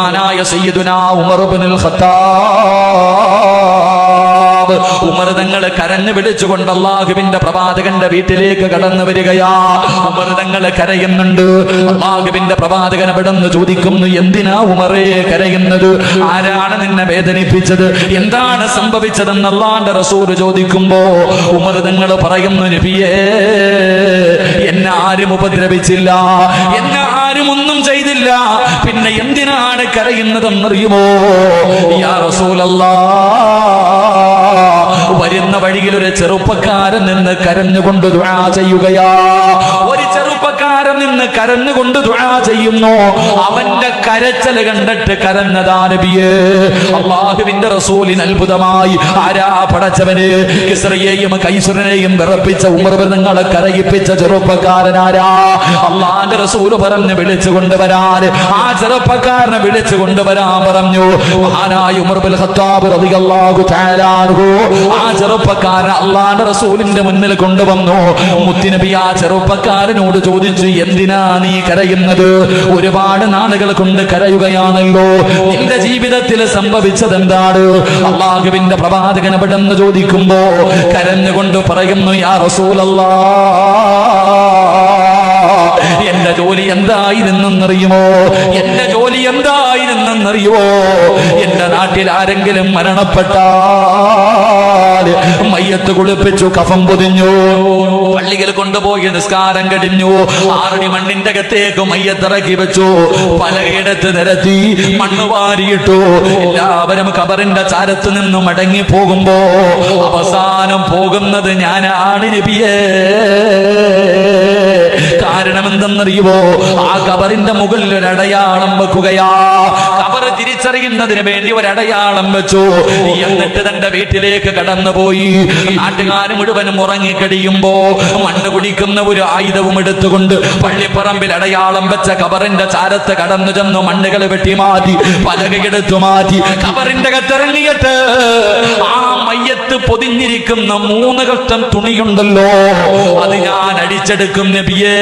ആനായ സയ്യിദുനാ ഉമർ ഇബ്നുൽ ഖത്താബ്. ഉമർ തങ്ങൾ കരഞ്ഞു വിളിച്ചുകൊണ്ട് അള്ളാഹുവിന്റെ പ്രവാചകന്റെ വീട്ടിലേക്ക് കടന്നു വരികയാ. ഉമർ തങ്ങൾ കരയുന്നുണ്ട്. അള്ളാഹുവിന്റെ പ്രവാചകൻ എവിടെന്ന് ചോദിക്കുന്നു എന്തിനാ ഉമറേ കരയുന്നത്? ആരാണ് നിന്നെ വേദനിപ്പിച്ചത്? എന്താണ് സംഭവിച്ചതെന്ന് അള്ളാന്റെ റസൂൽ ചോദിക്കുമ്പോ ഉമർ തങ്ങൾ പറയുന്നു നബിയേ എന്നെ ആരും ഉപദ്രവിച്ചില്ല. എന്നെ ആരും ഒന്നും ചെയ്തില്ല പിന്നെ എന്തിനാണ് കരയുന്നതെന്നറിയുമോ? യാ വരുന്ന വഴിയിൽ ഒരു ചെറുപ്പക്കാരൻ നിന്ന് കരഞ്ഞുകൊണ്ട് ദുആ ചെയ്യുകയാ. ഒരു നിന്ന് കരഞ്ഞുകൊണ്ട് ദുആ ചെയ്യുന്നു. അവന്റെ കരച്ചൽ കണ്ടിട്ട് കരഞ്ഞതാ നബിയേ. അള്ളാഹുവിന്റെ റസൂലിന് അത്ഭുതമായി. ആരാ പടച്ചവന്? കിസ്രയെയും കൈസുരനെയും വിറപ്പിച്ച ഉമർ നിങ്ങളെ കരയിപ്പിച്ച ചെറുപ്പക്കാരനാരാ അള്ളാന്റെ റസൂൽ പറഞ്ഞു വിളിച്ചു കൊണ്ടുവരാൻ ആ ചെറുപ്പക്കാരനെ വിളിച്ചു കൊണ്ടുവരാൻ പറഞ്ഞു. മഹാനായ ഉമർ ബിൻ ഖത്താബ് റളിയല്ലാഹു തആല ആ ചെറുപ്പക്കാരൻ അള്ളാന്റെ റസൂലിന്റെ മുന്നിൽ കൊണ്ടുവന്നു. മുത്തുനബി ആ ചെറുപ്പക്കാരനോട് ചോദിച്ചു എന്തിനാ നീ കരയുന്നത്? ഒരുപാട് നാളുകൾ കൊണ്ട് കരയുകയാണല്ലോ. നിന്റെ ജീവിതത്തിൽ സംഭവിച്ചത് എന്താണ് അള്ളാഹുവിന്റെ പ്രവാചകൻ എവിടെന്ന് ചോദിക്കുമ്പോ കരഞ്ഞുകൊണ്ട് പറയുന്നു യാ റസൂലല്ലാ എന്റെ ജോലി എന്തായിരുന്നെന്നറിയുമോ? എന്റെ ജോലി എന്തായിരുന്നെന്നറിയുമോ? എന്റെ നാട്ടിൽ ആരെങ്കിലും മരണപ്പെട്ടാൽ മയ്യത്ത് കുളിപ്പിച്ചു കഫം പൊതിഞ്ഞു. പള്ളിയിൽ കൊണ്ടുപോയി നിസ്കാരം കടിഞ്ഞു ആറടി മണ്ണിന്റെ അകത്തേക്ക് മയ്യത്തിറക്കി വെച്ചു. പലയിടത്ത് നിരത്തി മണ്ണ് വാരിയിട്ടു. എല്ലാവരും കബറിന്റെ ചാരത്ത് നിന്ന് മടങ്ങി പോകുമ്പോ അവസാനം പോകുന്നത് ഞാനാണ് നബിയേ. കാരണം എന്തെന്നറിയുമോ ആ കബറിന്റെ മുകളിൽ ഒരു അടയാളം വെക്കുകയാ. തിരിച്ചറിയുന്നതിന് വേണ്ടി ഒരടയാളം വെച്ചു. എന്നിട്ട് തന്റെ വീട്ടിലേക്ക് കടന്നുപോയി. നാട്ടുകാർ മുഴുവനും ഉറങ്ങിക്കടിയുമ്പോ മണ്ണ് കുടിക്കുന്ന ഒരു ആയുധവും എടുത്തുകൊണ്ട് പള്ളിപ്പറമ്പിൽ അടയാളം വെച്ച കബറിന്റെ ചാരത്ത് കടന്നു ചെന്നു മണ്ണുകൾ വെട്ടി മാറ്റി പലകയെടുത്തു മാറ്റി. കബറിന്റെ കത്തിറങ്ങിയിട്ട് ആ മയ്യത്ത് പൊതിഞ്ഞിരിക്കുന്ന മൂന്ന് കഷ്ടം തുണിയുണ്ടല്ലോ. അത് ഞാൻ അടിച്ചെടുക്കും നബിയേ.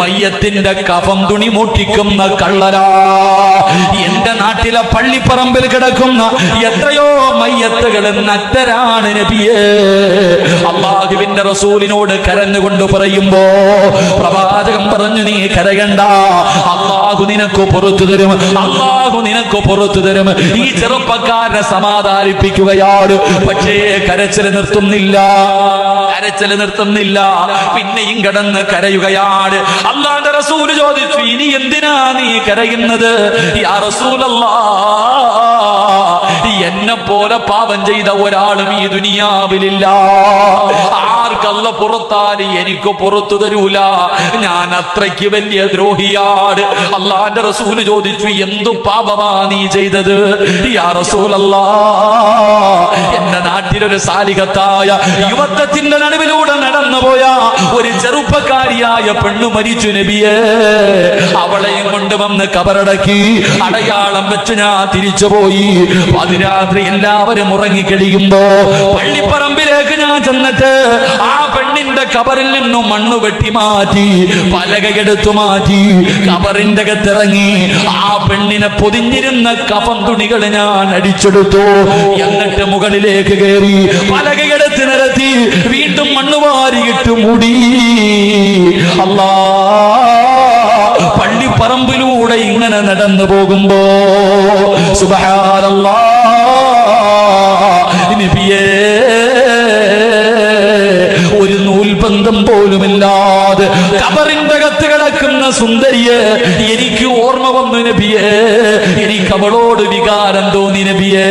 മയ്യത്തിന്റെ കഫം തുണി മുട്ടിക്കുന്ന കള്ളരാ എന്റെ നാട്ടിലെ പള്ളിപ്പറമ്പിൽ കിടക്കുന്ന എത്രയോ മയ്യത്തുകൾ നത്തരാണ് നബിയേ. അള്ളാഹുവിന്റെ റസൂലിനോട് കരഞ്ഞുകൊണ്ട് പറയുമ്പോ പ്രവാചകം പറഞ്ഞു നീ കരയണ്ട അള്ളാഹു നിനക്ക് പുറത്തു തരും. അള്ളാഹു നിനക്ക് പുറത്തു തരും. ഈ ചെറുപ്പക്കാരനെ സമാധാനിപ്പിക്കുകയാണ്. പക്ഷേ കരച്ചിൽ നിർത്തുന്നില്ല. കരച്ചിൽ നിർത്തുന്നില്ല. പിന്നെയും കിടന്ന് കരയുകയാണ്. അള്ളാന്റെ റസൂൽ ചോദിച്ചു ഇനി എന്തിനാ നീ കരയുന്നത്? യാ എന്നെ പോലെ പാപം ചെയ്ത ഒരാളും ഈ ദുനിയാവിലില്ല. ആർക്കല്ല പുറത്താൽ എനിക്ക് പുറത്തു തരൂല. ഞാൻ അത്രയ്ക്ക് വലിയ ദ്രോഹിയാണ്. അള്ളാന്റെ റസൂൽ ചോദിച്ചു എന്തു പാപമാ നീ ചെയ്തത്? എന്റെ നാട്ടിലൊരു സാലികത്തായ യുവത്വത്തിന്റെ നടുവിലൂടെ നടന്നുപോയ ഒരു ചെറുപ്പക്കാരിയായ പെണ്ണു മരിച്ചു നബിയേ. അവളെയും കൊണ്ട് വന്ന് കബറടക്കി അടയാളം വെച്ച് ഞാൻ തിരിച്ചു പോയി. അതിരാത്രി എല്ലാവരും ഉറങ്ങിക്കഴിയുമ്പോ പള്ളിപ്പറമ്പിലേക്ക് ഞാൻ ചെന്നിട്ട് ആ പെണ്ണിന്റെ കബറിൽ നിന്നും മണ്ണ് വെട്ടി മാറ്റി പലകയെടുത്തു മാറ്റി കബറിന്റെ അകത്തിറങ്ങി. ആ പെണ്ണിനെ പൊതിഞ്ഞിരുന്ന കഫം തുണികൾ ഞാൻ അടിച്ചെടുത്തു. എന്നിട്ട് മുകളിലേക്ക് കയറി പലകയെടുത്ത് നിരത്തി വീണ്ടും മണ്ണ് വാരിയിട്ട് മൂടി. അല്ലാ പള്ളിപ്പറമ്പിലൂടെ ഇങ്ങനെ നടന്നു പോകുമ്പോ സുബഹാനല്ലാ പോലുമില്ലാതെ കബറിന്റെ കിടക്കുന്ന സുന്ദരിയെ എനിക്ക് ഓർമ്മ വന്നു നബിയേ. എനിക്ക് അവളോട് വികാരം തോന്നി നബിയേ.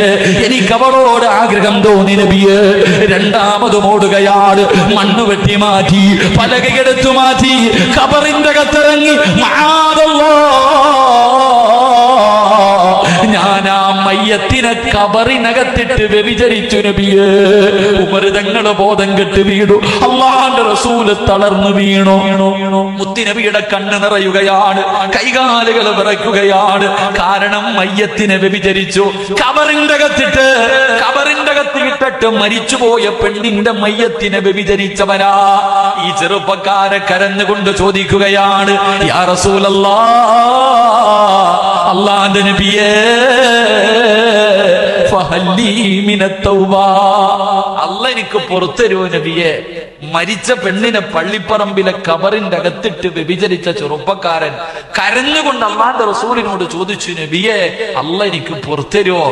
എനിക്ക് അവളോട് ആഗ്രഹം തോന്നി നബിയേ. രണ്ടാമത് ഓടുകയാണ് മണ്ണ് വെട്ടി മാറ്റി പലകയെടുത്തു മാറ്റി കബറിന്റെ അകത്തിറങ്ങി ആ മയ്യത്തിനെ കബറിനകത്തിട്ട് വ്യഭിചരിച്ചു നബിയേ. ഉമർ തങ്ങളെ ബോധം കെട്ട് വീണു. അള്ളാന്റെ റസൂൽ തളർന്നു വീണു. മുത്തിനബിയുടെ കണ്ണ് നിറയുകയാണ്. കൈകാലുകൾ വിറയ്ക്കുകയാണ്. കാരണം മയ്യത്തിനെ വ്യഭിചരിച്ചു. കബറിന്റെ അകത്തിട്ട് കബറിന്റെ അകത്തിട്ടിട്ട് മരിച്ചുപോയ പെണ്ണിന്റെ മയ്യത്തിനെ വ്യഭിചരിച്ചവനാ. ഈ ചെറുപ്പക്കാരെ കരഞ്ഞുകൊണ്ട് ചോദിക്കുകയാണ് യാ റസൂലല്ലാ അള്ളാന്റെ നബിയേ. അല്ല എനിക്ക് പുറത്തരുവോ നബിയെ? മരിച്ച പെണ്ണിനെ പള്ളിപ്പറമ്പിലെ കബറിന്റെ അകത്തിട്ട് വ്യഭിചരിച്ച ചെറുപ്പക്കാരൻ കരഞ്ഞുകൊണ്ട് അള്ളാന്റെ റസൂലിനോട് ചോദിച്ചു നബിയെ അല്ല എനിക്ക് പുറത്തരുവോ?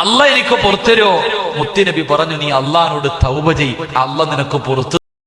അല്ല എനിക്ക് പുറത്തരുവോ? മുത്തിനബി പറഞ്ഞു നീ അള്ളഹാനോട് തൗബ ചെയ്. അല്ല നിനക്ക് പുറത്തു